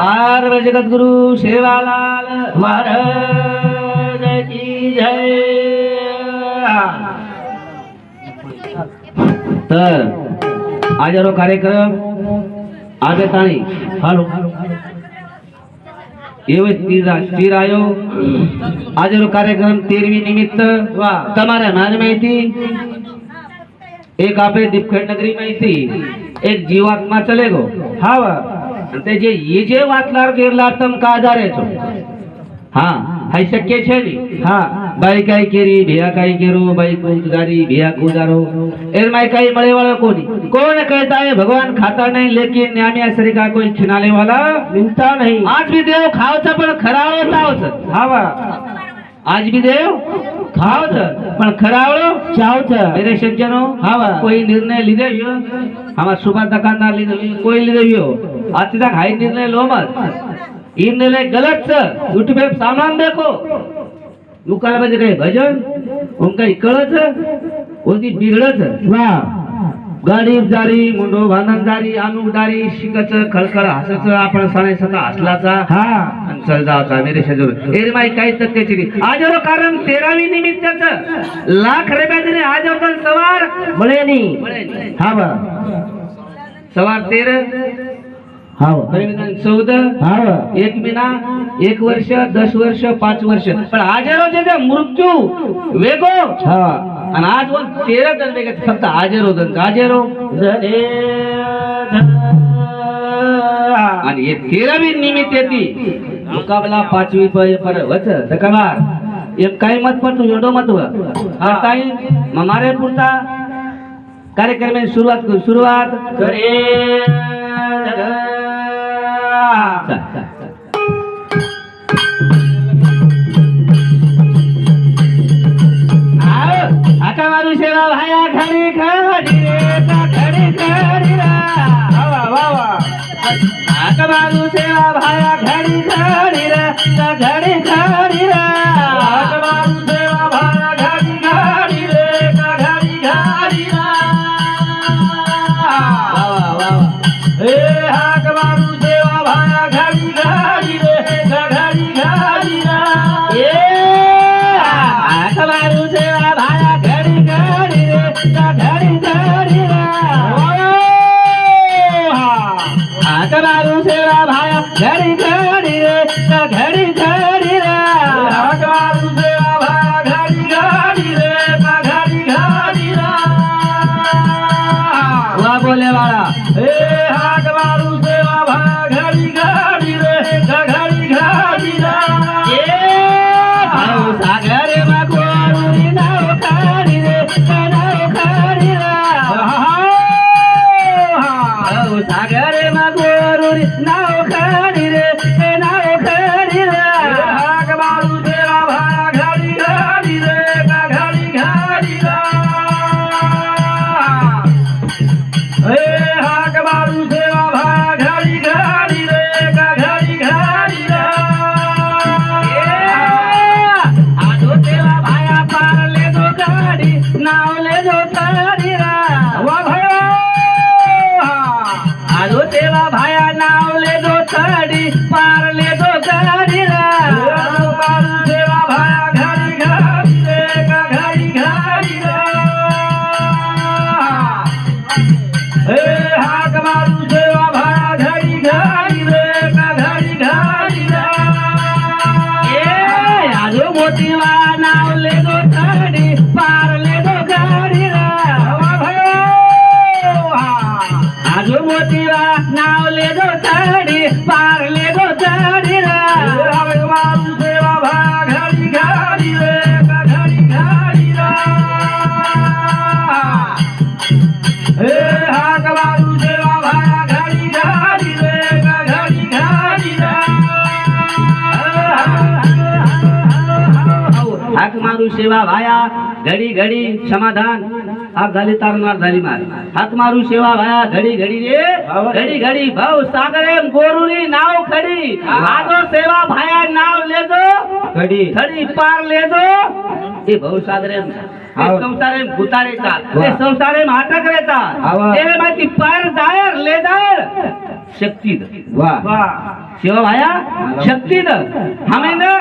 પાર્વ જગદગુરુ સેવાલાલ મહારાજ કી જય. સર, આજનો કાર્યક્રમ આજે તાણી હાલો. એવો સ્થિર આવ્યો આજનો કાર્યક્રમ તેરમી નિમિત્ત તમારા નાન માહિતી એક આપે દીપખંડ નગરી માહિતી एक जीवात्मा चले गो. हा जे ये जे वाचणार गेला तम का आधारायचो हा हाय शक्य छे नी. हा. बाई काय केरी भिया काय केरो बाई कुंजारी भिया कुंजारो एर माय काय मळे वाला कोणी? कोण कहता है भगवान खाता नहीं लेकिन न्यामिया श्री का कोई छिनाले वाला मिलता नहीं. आज भी देव खावचा पण खरा होता होच. हावा. आज भी देव? ખાવ છે. પણ ખરાવડો ચાવ છે. એટલે સજ્જનો હા કોઈ નિર્ણય લીધે ગયો આમાં સુભા તકા ના લીધે કોઈ લીધે ગયો આથી તક હાઈ નિર્ણય લો મત. એ નિર્ણય ગલત છે. યુટ્યુબ પર સામાન દેખો. દુકાન પછી કઈ ભજન ઉમ કઈ કળ છે? ઉનથી બિગડે છે? વાહ. गाडी जारी मुंडो भांडण जारी अनुदारी शिकच खळखळ हसच आपण सणे सता हसलाचा हा. आणि चल जावचा मेरे शेजूर. एरे माई काही तथ्याची नाही आज कारण तेरावी निमित्ताच. लाख रेब्याने आज सवार. म्हणे हा बा. सवार तेरा. चौदा हा एक महिना एक वर्ष दस वर्ष पाच वर्ष. पण आजरो जे जे मृत्यू वेगो. हा आणि आज वन तेरा जण वेगळे फक्त आजेरो जण. आजेरो आणि हे तेरावी निमित्त येते. मुकाबला पाचवी प- पर वच दकाबार एक काही मत पण तू एवढं महत्त्व. हा काही मारे पुरता कार्यक्रम सुरुवात करू. सुरुवात करे चल, चल, मारू शेवा भाया खडी खडी रे घड़ी खडी वा मारू भाया घड़ी खडी रे. रा मारू शेवा भाया साधू सेवा भाया. घडी घडी समाधान. हात झाले तारणार झाली मार. हात मारू सेवा भाया. घडी घडी रे. घडी घडी भाऊ सागरे गोरुरी नाव खडी. माझो सेवा भाया नाव लेजो. खडी. खडी पार लेजो. हे भाऊ सागरे संसारे भूतारे हे संसारे रेचा ते माहिती पार जायर ले जायर. शक्ती वा. केवो भाया शक्ति द शिवभाया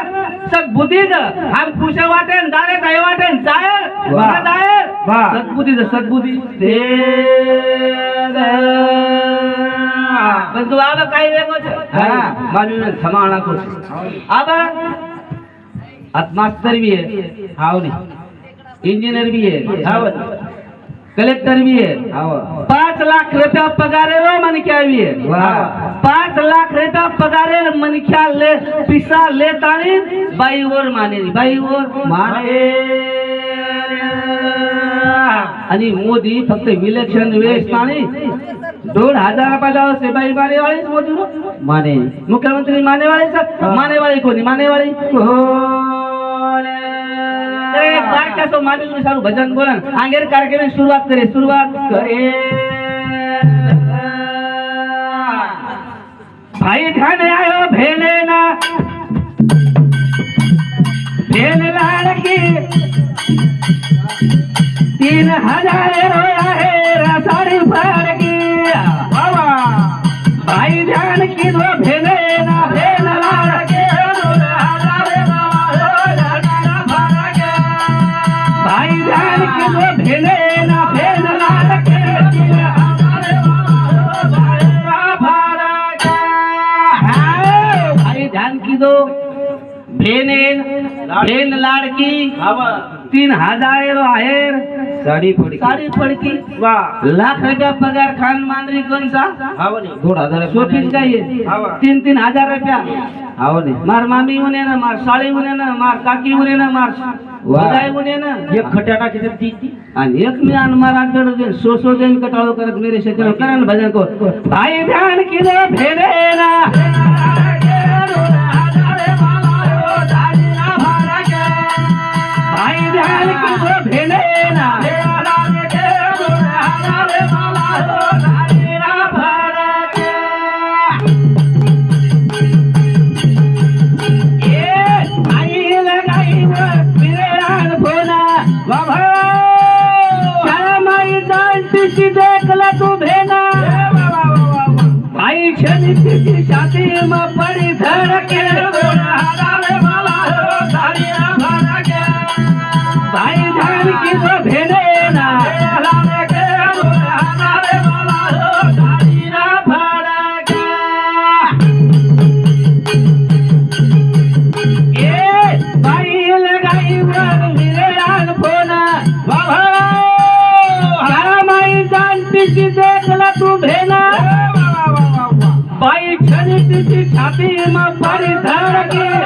सब बुद्धि द हम पूछे वाटे न दारे दाये वाटे न दाये वाह दाये वाह सद्बुद्धीद सद्बुद्धी. ते पण तू आबा काही वेगळं छे हां. मानून समाना कुछ आबा आत्मास्तर भी है हावनी इंजीनियर भी है हावनी कलेक्टर भी है। पाच लाख रुपया पगार है वो मनख्या भी है. पाच लाख रुपया पगार है मनख्या ले पिसा लेता नहीं बाई और माने नहीं बाई और माने। आणि मोदी फक्त इलेक्शन वेळेस नाही दोन हजार पदावर बाई मानेवाळीच मोदी. माने। मुख्यमंत्री मानेवाळीच हा. मानेवाळी कोणी मानेवाळी अरे बारकासो मानेवाली साરું भजन बोला आंगेर कार्यक्रम सुरुवात करे सुरुवात करे. भाई ध्यान आयो भेले ना. भेल लाडकी. तीन हजार रोया है रसाड़ी फाड़की. भाई ध्यान की दो भेले भेन लाडकी तीन हजार आहेर. साडी पडी साडी फडकी. वा. लाख रुपया पगार खान कोण हाव नी दोन हजार सोपीच काय. तीन तीन हजार रुपया. मार मामी उन्हे ना मार साळी उन्हे ना मार काकी उन्हे ना मार ना. एक खट्याना किती? आणि एक मी आणि मार आठ दे सो सो देन कटाळो करत मेरे शेती करा ना भजन को भाई ध्यान किलो ना. भाई ध्यान भेना तिची छाती में पड़ी धड़के भाई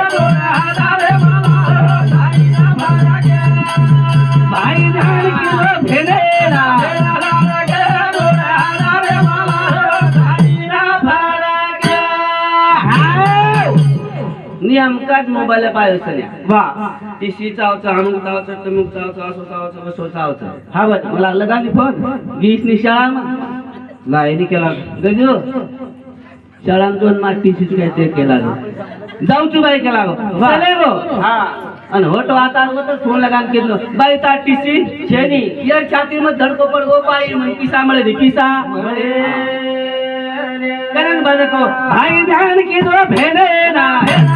धड़के भाई धान की तो भेने ना नियम काच मोबाईल पाहिजे वा टीसी चावचं अमुक चावचं तमुक चावचं असो चावचं बसो चावचं. हा बघ मला लगाली फोन वीस नि शाळा मग लाईनी केला. गजो. टीसीच काय ते केला. गो जाऊची बाई केला गो चले गो हा आणि होट आता होत फोन लगान केलं बाई ता टीसी शेनी यार छाती में धडको पड गो बाई मग पिसा मळे दे पिसा करण बजे को भाई ध्यान की दो भेने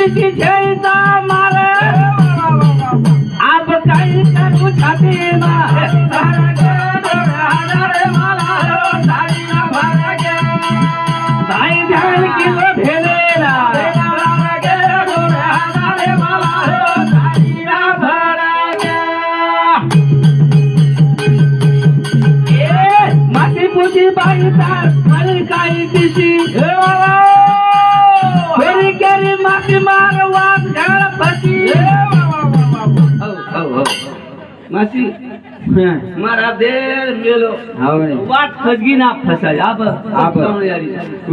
माती પાછી મારા દેર મેલો. વાત ખજગી ના ફસાય. આપ આપ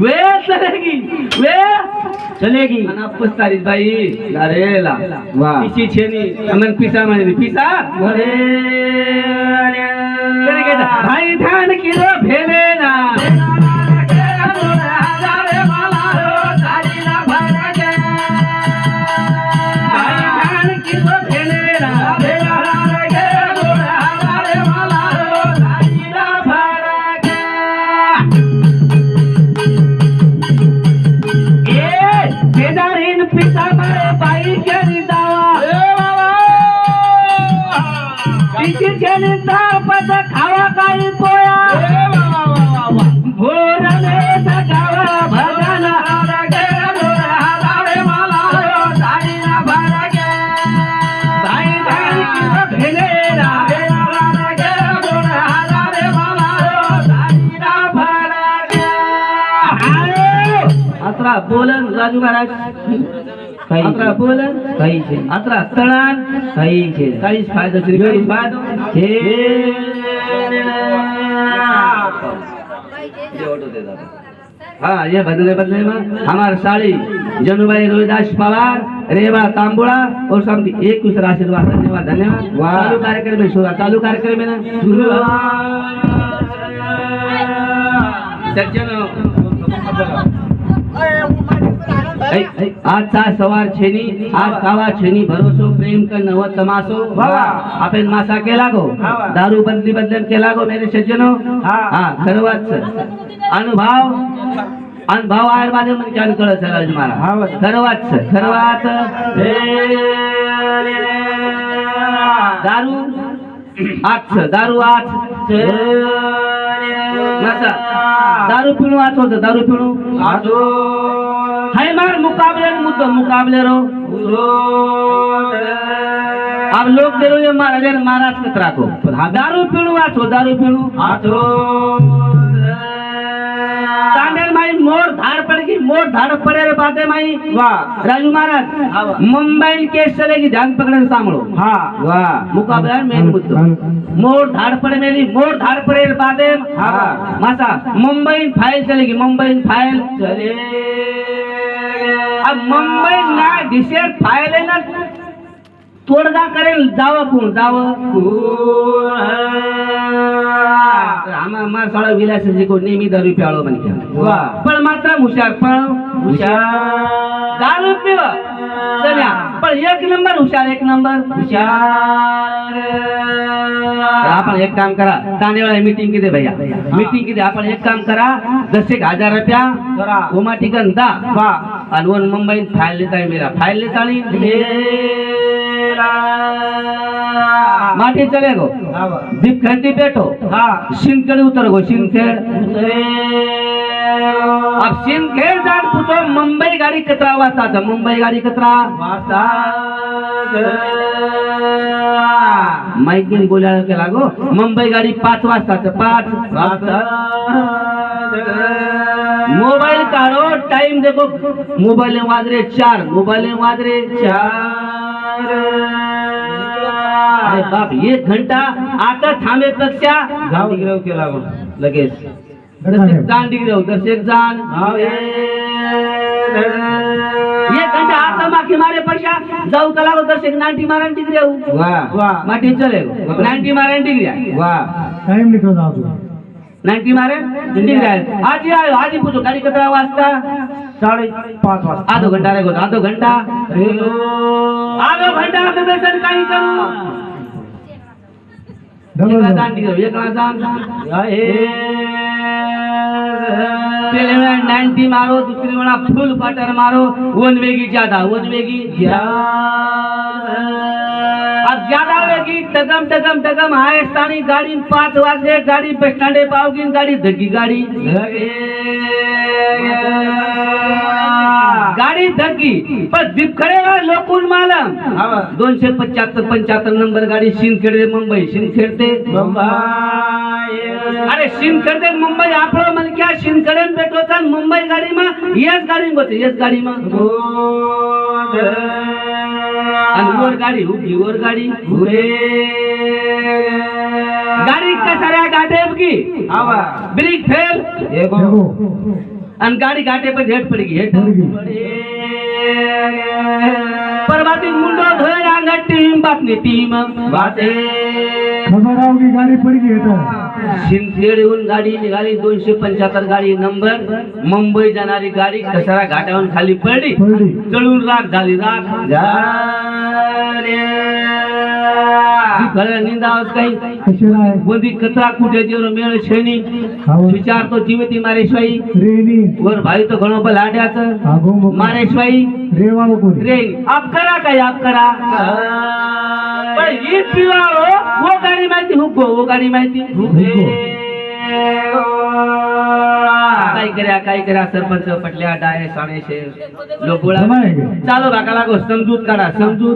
વે ચલેગી. વે. ચલેગી. અને પસ્તારી ભાઈ. લારેલા. વાહ. પીસી છે ની. અમન પીસા? માં પીસા અરે ભાઈ ધાન કિલો ભેલે. આતરા બોલન રાજુ મહારાજ કઈ આતરા બોલન કઈ છે આતરા તળાન કઈ છે ચાલીસ ફાયદો શ્રી ચાલીસ ફાયદો છે हाँ ये बदले बदले में हमारे साड़ी जनुभाई रोहिदास पवार रेवा तांबुड़ा और सब एक दूसरा आशीर्वाद धन्यवाद धन्यवाद वाह। चालू कार्यक्रम में शुरू चालू कार्यक्रम में ना सज्जन આજતા સવાર છેની આજ ખાવા છેની ભરોસો પ્રેમ કર નવો તમાસો આપેન માસા કે લાગો દારૂ બદલી બદલન કે લાગો મેરે સજ્જનો હા કરવાત છે અનુભવ અનુભવ આયુર્વાદે મને જાણ કરો છે રાજ મારા કરવાત છે કરવાત દારૂ આઠ દારૂ આઠ દારૂ પીણું આછો છે દારૂ પીણું? આછો. હાય માર મુકાબલે મુદ્દો મુકાબલે રો. આપ લોક દેરો મારા મહારાજ કતરા કો દારૂ પીણું આછો દારૂ પીણું. આછો. कांदेल माई मोर धार पड़ेगी मोर धार पड़े रे बादे माई. वाह राजू महाराज मुंबई केस चलेगी ध्यान पकड़े सांभो हाँ. वाह मुकाबला मेन मुद्दो. मोर धार पड़े मेरी मोर धार पड़े रे बादे हाँ मासा मुंबई फाइल चलेगी मुंबई फाइल चले. अब मुंबई ना डिशेर फाइल है ना. तोडगा करेल जावं कोण? जावं साळा विलासाची कोण नेहमी दारू प्याळो म्हणजे. पण मात्र हुशार पण दारू पिव. चल्या पण एक नंबर हुशार एक नंबर. तर आपण एक काम करा. तांदेवाला मीटिंग किती भैया मीटिंग किती आपण एक काम करा. दस एक हजार रुपया करा. उमा ठिकाण दा. वाह. आणि मुंबईत फाईल लेता मेरा. फाईल लेता माटी चले गो. दीप खंती बैठो सिंदखेड उतर गो सिंदखेड अब सिंदखेड जान पूछो मुंबई गाडी कतरा वाजता मुंबई गाडी कतरा. माईक घेऊन बोलायला केला गो. मुंबई गाडी पाच वाजताच पाच. मोबाईल काढो टाइम देखो मोबाईल वाजरे चार मोबाईल वाजरे चार. अरे बाप एक घंटा आता थांबेपेक्षा लगेच. दर्शक जाण डिग्री दर्शक जाण. एक घंटा आता माखी मारे पक्षा जाऊ का लागो दर्शक नाईन्टी मारा डिग्री माटी चले नाईन्टी मारा डिग्री टाइम निकल रहा तू नाईन्टी मारे? डिग्री आहे आजी आयो आजी पूछो गाडी कतरा वाजता साढ़े पाँच वाजता आधो घंटा रहेगो आधो घंटा। आधो घंटा आपने बेसन करू? एकला एकला जाण पहले वेळा नाईन्टी मारो दुसरी वेळा फुल क्वार्टर मारो वन वेगी ज्यादा वन वेगी अब ज्यादा टगम टगम टगम हाय स्थानी गाडी पाच वाजले गाडी बस स्टँडे पावगी गाडी धगी गाडी गाडी धगी पण दिपखडे लोकून मालम दोनशे पंच्याहत्तर पंच्याहत्तर नंबर गाडी शिंदखेड मुंबई. शिंदखेड ते अरे शिंदखेड ते मुंबई. आपलं म्हणजे क्या शिंदखेड तर मुंबई गाडी मा येस गाडी होते येस गाडी मा आणि वर गाडी उभी वर गाडी कसाऱ्या गाठे की आवा ब्रेक फेल एगो देखो आणि गाडी गाठे पण हेठ पड गई हेठ पड़ गई परवाती मुंडो धोय अंगात टीम बातमी टीम बाते खबर आओ की गाड़ी पड़ गई है तो शिंदखेड येऊन गाडी निघाली दोनशे पंच्याहत्तर गाडी नंबर. मुंबई जाणारी गाडी कसारा घाटावरून खाली पडली. पड़ी जळून राख झाली राख खरं निंदावस कचरा कुठेची विचारतो जीवती मारेशवाई. भाई तो घडो लाड्याच. मारेशवाई. रेवा हो, गाडी माहिती हुको हो गाडी माहिती. काय कर्या काय कर्या सरपंच पटल्या डाय साणेशे लोक चालू राका लागो समजूत काढा समजूत.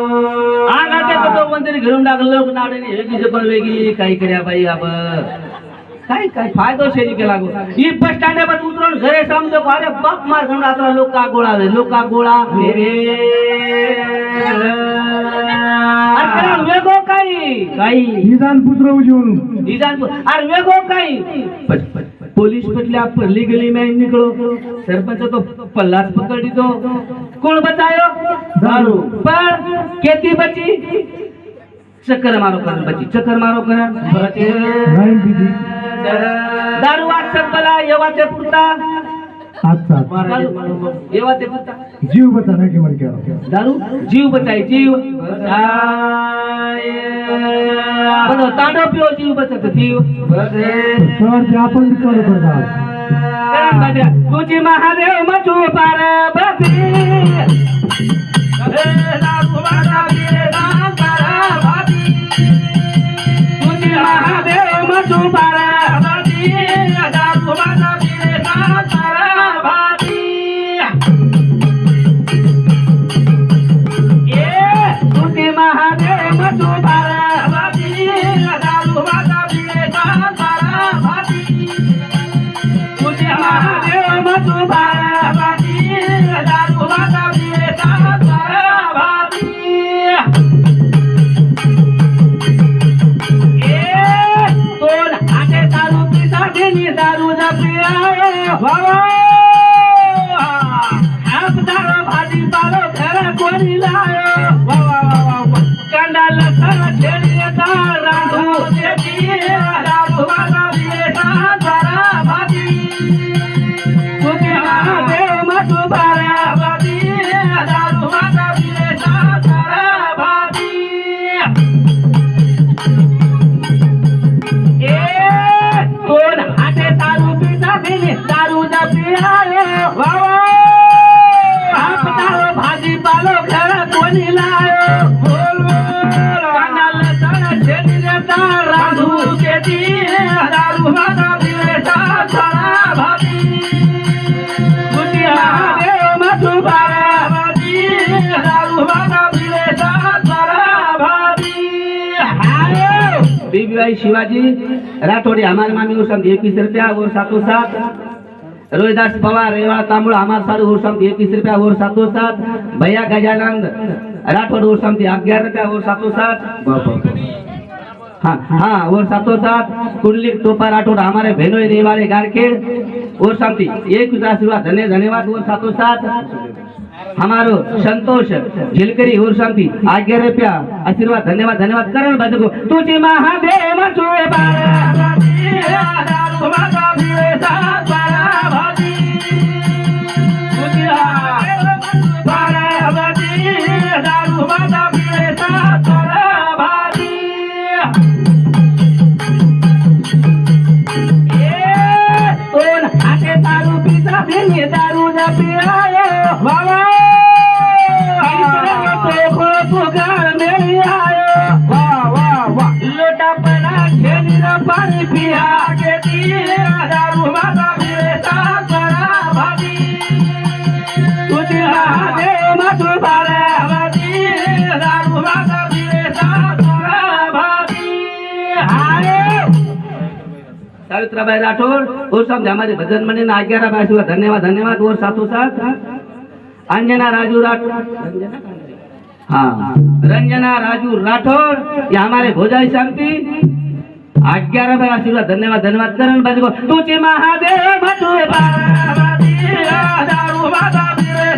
कोणतरी घेऊन टाकलं नाड्याने हे दिसे पण वेगळी काही करा बाई आपण काय काय फायदा शेरी केला गो. ही बस स्टँड पण उतरून घरे समजो अरे बाप मार घेऊन आता लोक का गोळा लोक का गोळा वेगो काही काही. निदान पुत्र उजून निदान अरे वेगो काही. पोलीस पटल्या पडली गेली मैं निकलो सरपंच तो पल्लास पकड़ी तो कौन बचायो दारू. पर केती बची चक्कर मारो कर बची चक्कर मारो कर राईन दीदी दारू वाट सकला येवाचे पुरता अच्छा येवाचे पुरता जीव बचाना के मन क्या दारू जीव बचाई जीव बनो तांडव पिओ जीव बचत जीव सर ते आपण बी चालू करतात तुझी महादेव मचू शिवाजी राठोडी हमारे मामी उषम इक्कीस रुपया और सातों सात रोहिदास पवार रेवा तामुड़ हमार सारू उषम इक्कीस रुपया और सातों सात भैया गजानंद राठौड़ उषम ग्यारह रुपया और सातों सात हाँ हाँ और सातों सात कुंडली टोपा राठौड़ हमारे बहनों रेवाड़े गारखेड़ और शांति एक आशीर्वाद धन्य धन्यवाद और सातों सात हमारो संतोष झिलकरी और शांति आज्ञा रुपया आशीर्वाद धन्यवाद धन्यवाद करण भजको तुझी महादेव चुए दोन हाते दारू पिता देणे दारू सावित्रा भाई राठौड़ और समझ भजन मने ने आग्यारा भाई धन्यवाद धन्यवाद और साथों साथ अंजना राजू राठोड़ हाँ. रंजना राजू राठोड या हमारे भोजाई शांति साथों साथ आज्ञा आशीर्वाद धन्यवाद धन्यवाद. करण बाजी को तुझे महादेव तुझे बाराबाजी, दारू बाबा बिरे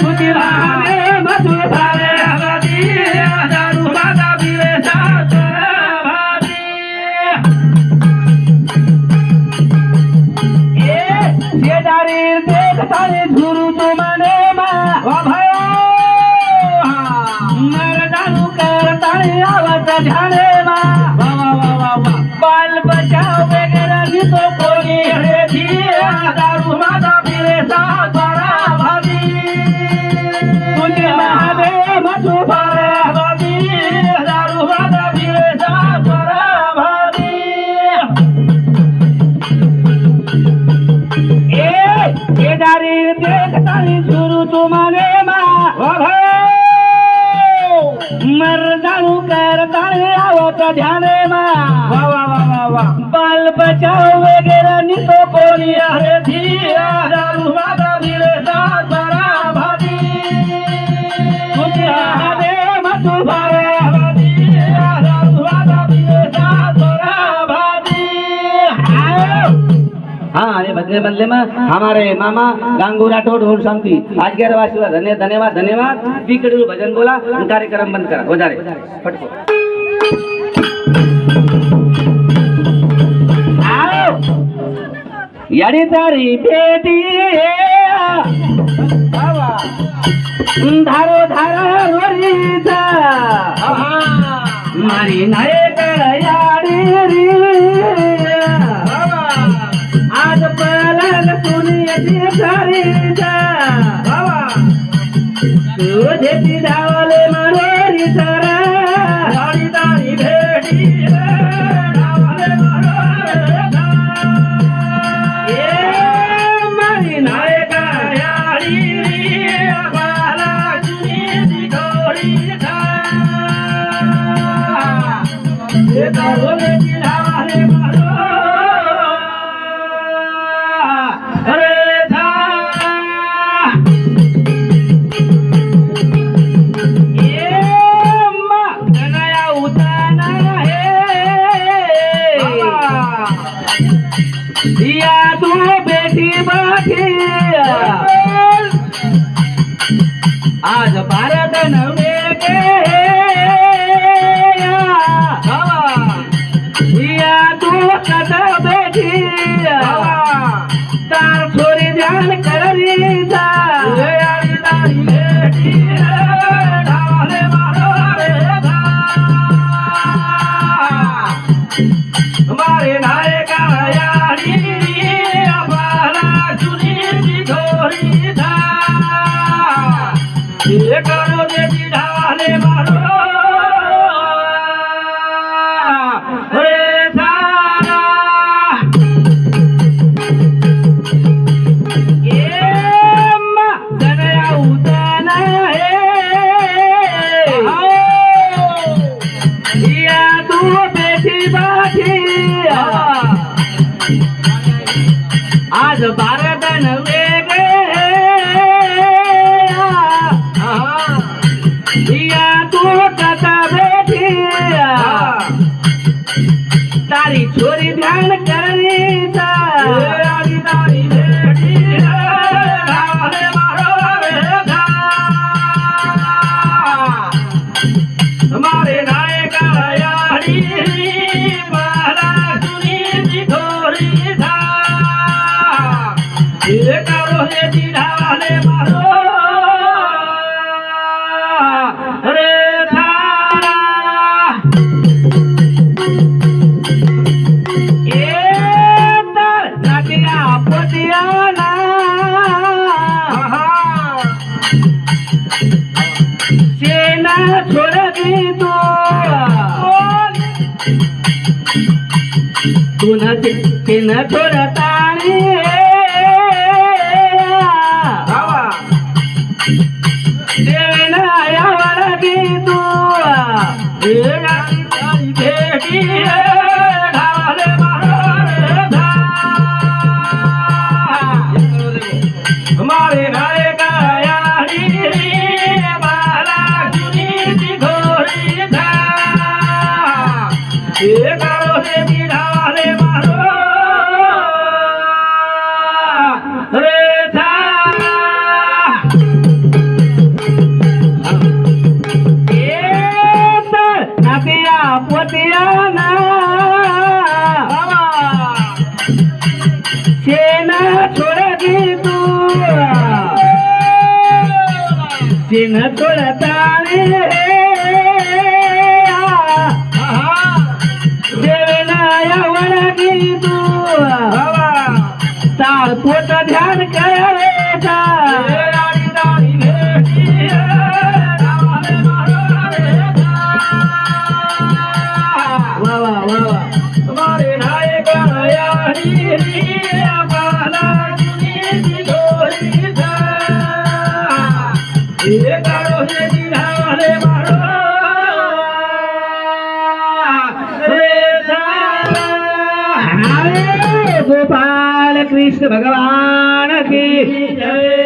तुझे महादेव दारू बाबा ए, शेजारी झुरू मा आवाचा आवत वा वा वा वा वा बाल बचाव वगैरे तो कोणी दारू माझा आवत ध्याने मा. वा वा वा वा वा. बाल बचाव वगैरह नितो कोणी अरे धिया दारू माता भिरे हाँ अरे बदले बदले में. हमारे मामा गांगू राठौड़ और शांति. आज के धन्यवाद धन्यवाद बीकड़ू भजन बोला कार्यक्रम बंद करा. हो जा रे. फटको आओ यारी तारी बेटी धारो धारा रोरीचा मारी नायक यारी री. आज पलन सुनियची घरीचा तुझे धावले লেখা देवना यावर दी तू सेना छोड़ा दे तू सेना थोड़ा तारे देवना यावना दे तू ताल पोटा ध्यान कृष्ण भगवान की जय।